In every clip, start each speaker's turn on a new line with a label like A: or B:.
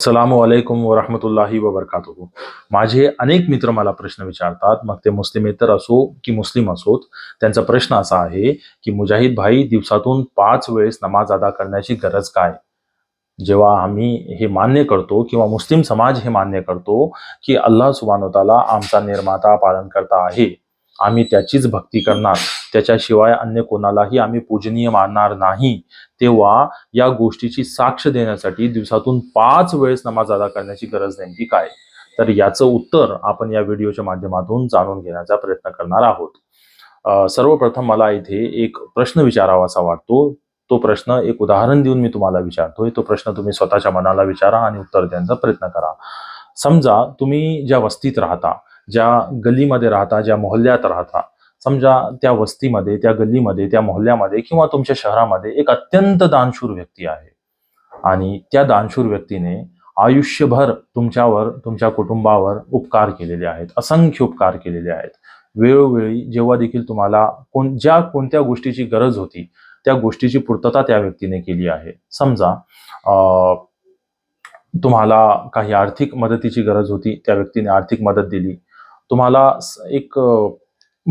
A: सलाम अलैकुम वरहमतुल्लाही वबरकातुहू माझे अनेक मित्र मला प्रश्न विचारतात मग ते मुस्लिमेतर असो की मुस्लिम असोत त्यांचा प्रश्न असा आहे की मुजाहिद भाई दिवसातून पाच वेळेस नमाज अदा करण्याची गरज काय? जेव्हा आम्ही हे मान्य करतो किंवा मुस्लिम समाज हे मान्य करतो की अल्लाह सुबानताला आमचा निर्माता पालनकर्ता आहे आम्ही त्याचीच भक्ती करणार. त्याच्याशिवाय अन्य कोणालाही आम्ही पूजनीय मानणार नाही. तेव्हा या गोष्टीची साक्ष देण्यासाठी दिवसातून पाच वेळेस नमाज अदा करण्याची गरज नेमकी काय? तर याचं उत्तर आपण या व्हिडिओच्या माध्यमातून जाणून घेण्याचा प्रयत्न करणार आहोत. सर्वप्रथम मला इथे एक प्रश्न विचारावासा वाटतो. तो प्रश्न एक उदाहरण देऊन मी तुम्हाला विचारतोय. तो प्रश्न तुम्ही स्वतःच्या मनाला विचारा आणि उत्तर देण्याचा प्रयत्न करा. समजा तुम्ही ज्या वस्तीत राहता ज्या गल्लीमध्ये राहता ज्या मोहल्ल्यात राहता समजा त्या वस्तीमध्ये त्या गल्लीमध्ये त्या मोहल्ल्यामध्ये किंवा तुमच्या शहरामध्ये एक अत्यंत दानशूर व्यक्ती आहे. आणि त्या दानशूर व्यक्तीने आयुष्यभर तुमच्यावर तुमच्या कुटुंबावर उपकार केलेले आहेत असंख्य उपकार केलेले आहेत. वेळोवेळी जेव्हा देखील तुम्हाला कोण ज्या कोणत्या गोष्टीची गरज होती त्या गोष्टीची पूर्तता त्या व्यक्तीने केली आहे. समजा तुम्हाला काही आर्थिक मदतीची गरज होती त्या व्यक्तीने आर्थिक मदत दिली तुम्हाला एक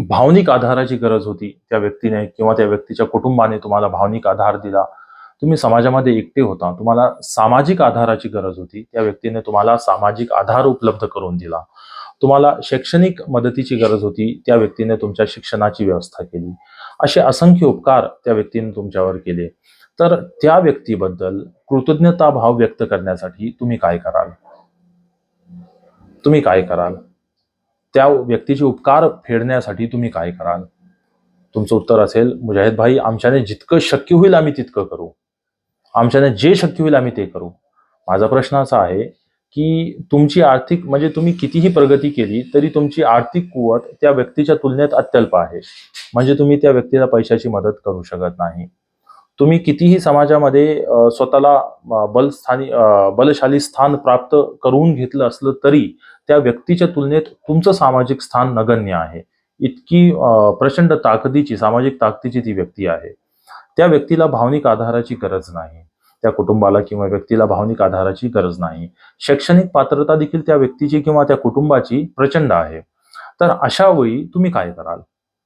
A: भावनिक आधाराची गरज होती त्या व्यक्तीने किंवा त्या व्यक्तीच्या कुटुंबाने तुम्हाला भावनिक आधार दिला. तुम्ही समाजामध्ये एकटे होता. तुम्हाला सामाजिक आधाराची गरज होती. त्या व्यक्तीने तुम्हाला सामाजिक आधार उपलब्ध करून दिला. तुम्हाला शैक्षणिक मदतीची गरज होती. त्या व्यक्तीने तुमच्या शिक्षणाची व्यवस्था केली. असे असंख्य उपकार त्या व्यक्तीने तुमच्यावर केले. तर त्या व्यक्तीबद्दल कृतज्ञता भाव व्यक्त करण्यासाठी तुम्ही काय कराल? तुम्ही काय कराल? त्या व्यक्तीचे उपकार फेडण्यासाठी तुम्ही काय कराल? तुमचं उत्तर असेल मुजाहिद भाई आमच्याने जितकं शक्य होईल आम्ही तितकं करू. आमच्याने जे शक्य होईल आम्ही ते करू. माझा प्रश्न असा आहे की तुमची आर्थिक म्हणजे तुम्ही कितीही प्रगती केली तरी तुमची आर्थिक कुवत त्या व्यक्तीच्या तुलनेत अत्यल्प आहे. म्हणजे तुम्ही त्या व्यक्तीला पैशाची मदत करू शकत नाही. तुम्ही कितीही समाजामध्ये स्वतःला बलस्थानी बलशाली स्थान प्राप्त करून घेतलं असलं तरी त्या व्यक्तीच्या तुलनेत तुमचं सामाजिक स्थान नगण्य आहे. इतकी प्रचंड ताकदीची सामाजिक ताकदीची ती व्यक्ती आहे. त्या व्यक्तीला भावनिक आधाराची गरज नाही. त्या कुटुंबाला किंवा व्यक्तीला भावनिक आधाराची गरज नाही. शैक्षणिक पात्रता देखील त्या व्यक्तीची किंवा त्या कुटुंबाची प्रचंड आहे. तर अशा वेळी तुम्ही काय कराल?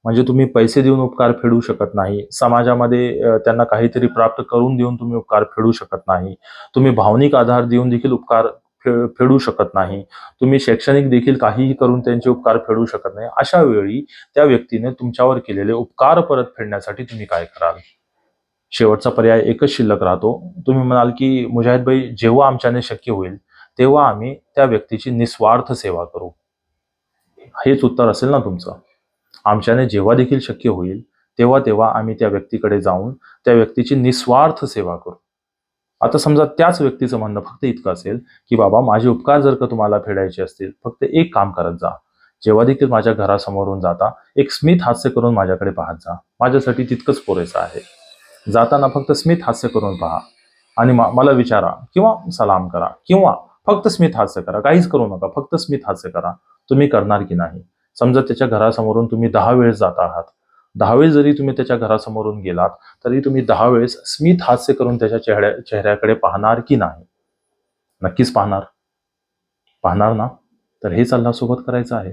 A: म्हणजे तुम्ही पैसे देऊन उपकार फेडू शकत नाही. समाजामध्ये त्यांना काहीतरी प्राप्त करून देऊन तुम्ही उपकार फेडू शकत नाही. तुम्ही भावनिक आधार देऊन देखील उपकार फे- फेडू शकत नाही. तुम्ही शैक्षणिक देखील काहीही करून त्यांचे उपकार फेडू शकत नाही. अशा वेळी त्या व्यक्तीने तुमच्यावर केलेले उपकार परत फेडण्यासाठी तुम्ही काय कराल? शेवटचा पर्याय एकच शिल्लक राहतो. तुम्ही म्हणाल की मुजाहिद भाई जेव्हा आमच्याने शक्य होईल तेव्हा आम्ही त्या व्यक्तीची निस्वार्थ सेवा करू. हेच उत्तर असेल ना तुमचं? आमच्याने जेव्हा देखील शक्य होईल तेव्हा तेव्हा आम्ही त्या व्यक्तीकडे जाऊन त्या व्यक्तीची निस्वार्थ सेवा करू. आता समजा त्याच व्यक्तीचं म्हणणं फक्त इतकं असेल की बाबा माझे उपकार जर का तुम्हाला फेडायचे असतील फक्त एक काम करत जा. जेव्हा देखील माझ्या घरासमोरून जाता एक स्मित हास्य करून माझ्याकडे पाहत जा. माझ्यासाठी तितकंच पुरेसं आहे. जाताना फक्त स्मित हास्य करून पहा. आणि मा- मला विचारा किंवा सलाम करा किंवा फक्त स्मित हास्य करा. काहीच करू नका. फक्त स्मित हास्य करा. तुम्ही करणार की नाही? समजा त्याच्या घरासमोरून तुम्ही दहा वेळेस जात आहात. दहा वेळेस जरी तुम्ही त्याच्या घरासमोरून गेलात तरी तुम्ही दहा वेळेस स्मित हास्य करून त्याच्या चेहऱ्या चेहऱ्याकडे पाहणार की नाही? नक्कीच पाहणार. पाहणार ना? तर हेच अल्लासोबत करायचं आहे.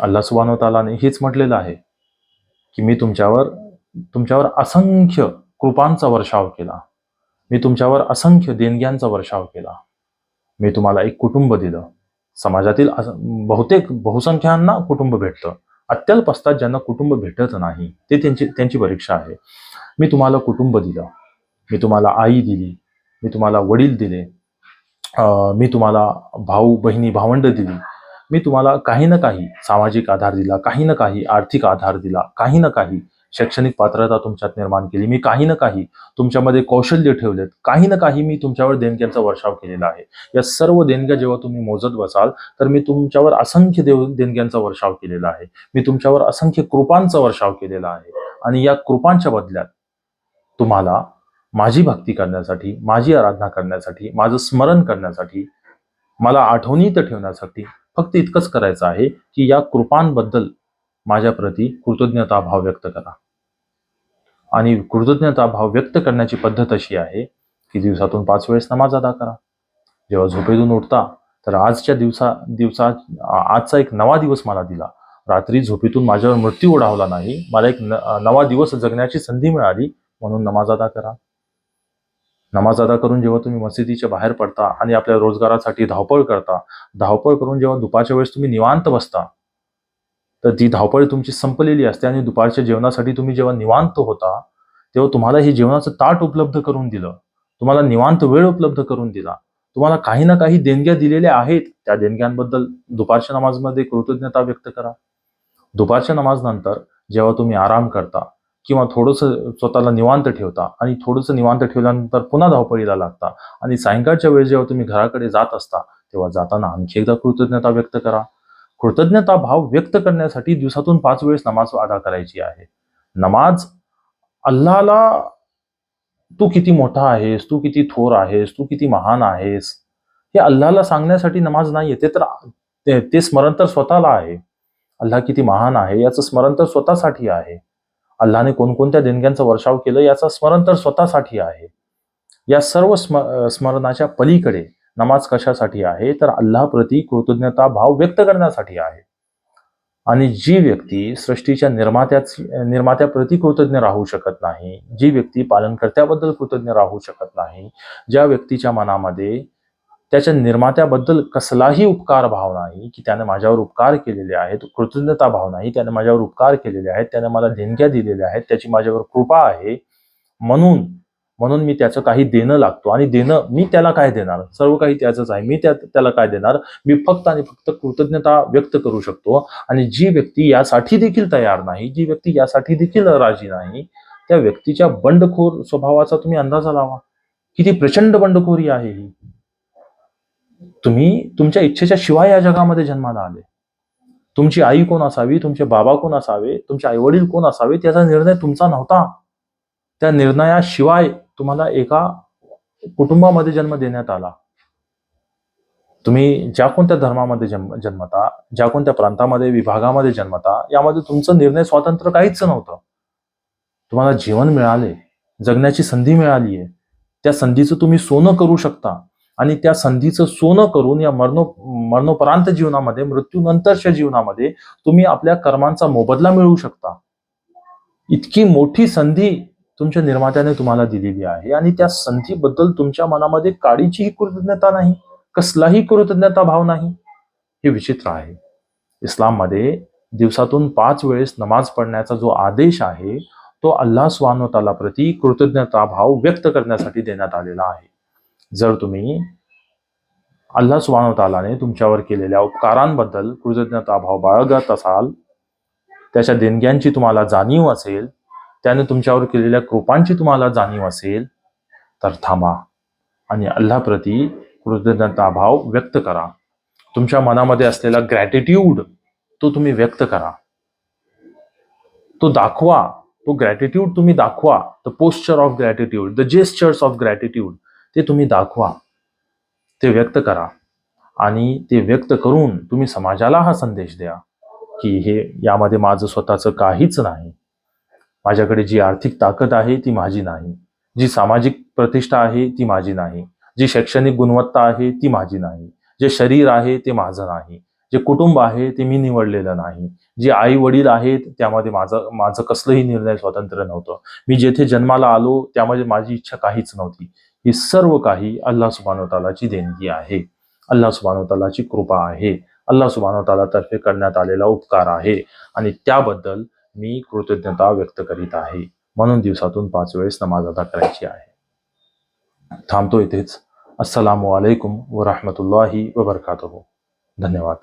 A: अल्ला सुबानो तालाने हेच म्हटलेलं आहे की मी तुमच्यावर तुमच्यावर असंख्य कृपांचा वर्षाव केला. मी तुमच्यावर असंख्य देणग्यांचा वर्षाव केला. मी तुम्हाला एक कुटुंब दिलं. समाजातील बहुतेक बहुसंख्यांना कुटुंब भेटतं. अत्यल्प असतात ज्यांना कुटुंब भेटत नाही. ते त्यांची त्यांची परीक्षा आहे. मी तुम्हाला कुटुंब दिलं. मी तुम्हाला आई दिली. मी तुम्हाला वडील दिले. मी तुम्हाला भाऊ बहिणी भावंड दिली. मी तुम्हाला काही ना काही सामाजिक आधार दिला काही ना काही आर्थिक आधार दिला काही ना काही शैक्षणिक पात्रता तुमच्यात निर्माण केली. मी काही ना काही तुमच्यामध्ये कौशल्य ठेवलेत. काही ना काही मी तुमच्यावर देणग्यांचा वर्षाव केलेला आहे. या सर्व देणग्या जेव्हा तुम्ही मोजत बसाल तर मी तुमच्यावर असंख्य देव देणग्यांचा वर्षाव केलेला आहे. मी तुमच्यावर असंख्य कृपांचा वर्षाव केलेला आहे. आणि या कृपांच्या बदल्यात तुम्हाला माझी भक्ती करण्यासाठी माझी आराधना करण्यासाठी माझं स्मरण करण्यासाठी मला आठवणीत ठेवण्यासाठी फक्त इतकंच करायचं आहे की या कृपांबद्दल माझ्याप्रती कृतज्ञता भाव व्यक्त करा. आणि कृतज्ञता भाव व्यक्त करण्याची पद्धत अशी आहे की दिवसातून पाच वेळेस नमाज अदा करा. जेव्हा झोपेतून उठता तर आजच्या दिवसा दिवसा आजचा एक नवा दिवस मला दिला. रात्री झोपेतून माझ्यावर मृत्यू ओढावला नाही मला एक न- नवा दिवस जगण्याची संधी मिळाली म्हणून नमाज अदा करा. नमाज अदा करून जेव्हा तुम्ही मशिदीच्या बाहेर पडता आणि आपल्या रोजगारासाठी धावपळ करता धावपळ करून जेव्हा दुपारच्या वेळेस तुम्ही निवांत बसता तर ती धावपळ तुमची संपलेली असते आणि दुपारच्या जेवणासाठी तुम्ही जेव्हा निवांत होता तेव्हा तुम्हाला हे जेवणाचं ताट उपलब्ध करून दिलं. तुम्हाला निवांत वेळ उपलब्ध करून दिला. तुम्हाला काही ना काही देणग्या दिलेल्या आहेत. त्या देणग्यांबद्दल दुपारच्या नमाजमध्ये कृतज्ञता व्यक्त करा. दुपारच्या नमाजनंतर जेव्हा तुम्ही आराम करता किंवा थोडंसं स्वतःला निवांत ठेवता आणि थोडंसं निवांत ठेवल्यानंतर पुन्हा धावपळीला लागता आणि सायंकाळच्या वेळेस जेव्हा तुम्ही घराकडे जात असता तेव्हा जाताना आणखी एकदा कृतज्ञता व्यक्त करा. कृतज्ञता भाव व्यक्त करण्यासाठी दिवसातून पाच वेळेस नमाज अदा करायची आहे. नमाज अल्लाला तू किती मोठा आहेस तू किती थोर आहेस तू किती महान आहेस हे अल्लाला सांगण्यासाठी नमाज नाही ते तर ते- ते स्मरण तर स्वतःला आहे. अल्लाह किती महान आहे याचं स्मरण तर स्वतःसाठी आहे. अल्लाने कोणकोणत्या देणग्यांचा वर्षाव केलं याचं स्मरण तर स्वतःसाठी आहे. या सर्व स्म स्मरणाच्या पलीकडे नमाज कशासाठी आहे? तर अल्लाप्रती कृतज्ञता भाव व्यक्त करण्यासाठी आहे. आणि जी व्यक्ती सृष्टीच्या निर्मात्याची निर्मात्याप्रती कृतज्ञ राहू शकत नाही जी व्यक्ती पालनकर्त्याबद्दल कृतज्ञ राहू शकत नाही ज्या व्यक्तीच्या मनामध्ये त्याच्या निर्मात्याबद्दल कसलाही उपकार भाव नाही की त्याने माझ्यावर उपकार केलेले आहेत कृतज्ञता भाव नाही त्याने माझ्यावर उपकार केलेले आहेत त्याने मला देणग्या दिलेल्या आहेत त्याची माझ्यावर कृपा आहे म्हणून म्हणून मी त्याचं काही देणं लागतो. आणि देणं मी त्याला काय देणार? सर्व काही त्याचंच आहे. मी त्या त्याला काय देणार? मी फक्त आणि फक्त कृतज्ञता व्यक्त करू शकतो. आणि जी व्यक्ती यासाठी देखील तयार नाही जी व्यक्ती यासाठी देखील राजी नाही त्या व्यक्तीच्या बंडखोर स्वभावाचा तुम्ही अंदाजा लावा. किती प्रचंड बंडखोरी आहे ही. तुम्ही तुमच्या इच्छेच्या शिवाय या जगामध्ये जन्माला आले. तुमची आई कोण असावी? तुमचे बाबा कोण असावे? तुमचे आई वडील कोण असावे? त्याचा निर्णय तुमचा नव्हता. त्या निर्णयाशिवाय तुम्हाला एका कुटुंबामध्ये जन्म देण्यात आला. तुम्ही ज्या कोणत्या धर्मामध्ये जन्म जन्मता ज्या कोणत्या प्रांतामध्ये विभागामध्ये जन्मता यामध्ये तुमचं निर्णय स्वातंत्र्य काहीच नव्हतं. तुम्हाला जीवन मिळाले जगण्याची संधी मिळाली आहे. त्या संधीचं तुम्ही सोनं करू शकता. आणि त्या संधीचं सोनं करून या मरणो मरणोपरांत जीवनामध्ये मृत्यूनंतरच्या जीवनामध्ये तुम्ही आपल्या कर्मांचा मोबदला मिळवू शकता. इतकी मोठी संधी तुमच्या निर्मात्याने तुम्हाला दिलेली आहे आणि त्या संधीबद्दल तुमच्या मनामध्ये काडीचीही कृतज्ञता नाही कसलाही कृतज्ञता भाव नाही. हे विचित्र आहे. इस्लाममध्ये दिवसातून पाच वेळेस नमाज पडण्याचा जो आदेश आहे तो अल्लाह स्वानोताला प्रती कृतज्ञता भाव व्यक्त करण्यासाठी देण्यात आलेला आहे. जर तुम्ही अल्लाह स्वानोतालाने तुमच्यावर केलेल्या उपकारांबद्दल कृतज्ञता भाव बाळगत असाल त्याच्या देणग्यांची तुम्हाला जाणीव असेल त्याने तुमच्यावर केलेल्या कृपांची तुम्हाला जाणीव असेल तर थांबा आणि अल्लाप्रती कृतज्ञता भाव व्यक्त करा. तुमच्या मनामध्ये असलेला ग्रॅटिट्यूड तो तुम्ही व्यक्त करा. तो दाखवा तो ग्रॅटिट्यूड तुम्ही दाखवा. The posture of gratitude the gestures of gratitude ते तुम्ही दाखवा. ते व्यक्त करा आणि ते व्यक्त करून तुम्ही समाजाला हा संदेश द्या की हे यामध्ये माझं स्वतःचं काहीच नाही. माझ्याकडे जी आर्थिक ताकद आहे ती माझी नाही. जी सामाजिक प्रतिष्ठा आहे ती माझी नाही. जी शैक्षणिक गुणवत्ता आहे ती माझी नाही. जे शरीर आहे ते माझं नाही. जे कुटुंब आहे ते मी निवडलेलं नाही. जे आई वडील आहेत त्यामध्ये माझं माझं कसलंही निर्णय स्वातंत्र्य नव्हतं. मी जेथे जन्माला आलो त्यामध्ये माझी इच्छा काहीच नव्हती. ही सर्व काही अल्लाह सुबानोतालाची देणगी आहे. अल्लाह सुबानोतालाची कृपा आहे. अल्लाह सुबानोताला तर्फे करण्यात आलेला उपकार आहे. आणि त्याबद्दल मी कृतज्ञता व्यक्त करीत आहे. म्हणून दिवसातून पाच वेळेस नमाज अदा करायची आहे. थांबतो इथेच. अस्सलामु अलैकुम व रहमतुल्लाही व बरकातहू. धन्यवाद.